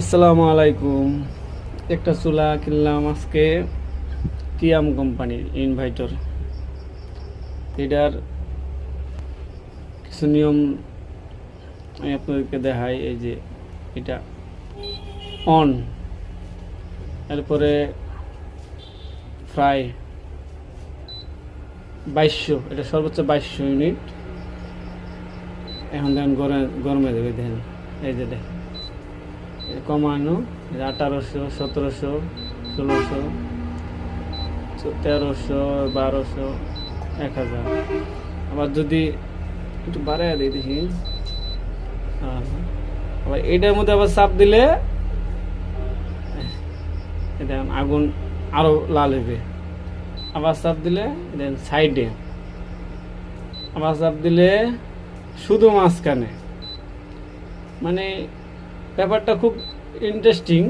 আসসালামু আলাইকুম। একটা চুলা কিনলাম আজকে কিয়াম কোম্পানির ইনভাইটার। এটার কিছু নিয়ম আমি আপনাদেরকে দেখাই, এই যে এটা অন, এরপরে ফ্রাই বাইশশো, এটা সর্বোচ্চ বাইশশো ইউনিট। এখন দেখেন গরমে গরমে দেবে দেখেন এই যে দেখেন কমানো আঠারোশো, সতেরোশো, ষোলোশো, তেরোশো, বারোশো এক হাজার আবার যদি একটু বাড়াই দিই দেখি। আবার এটার মধ্যে আবার চাপ দিলে দেখেন আগুন আরও লাল হবে আবার চাপ দিলে দেন সাইডে। আবার চাপ দিলে শুধু মাঝখানে। মানে ব্যাপারটা খুব ইন্টারেস্টিং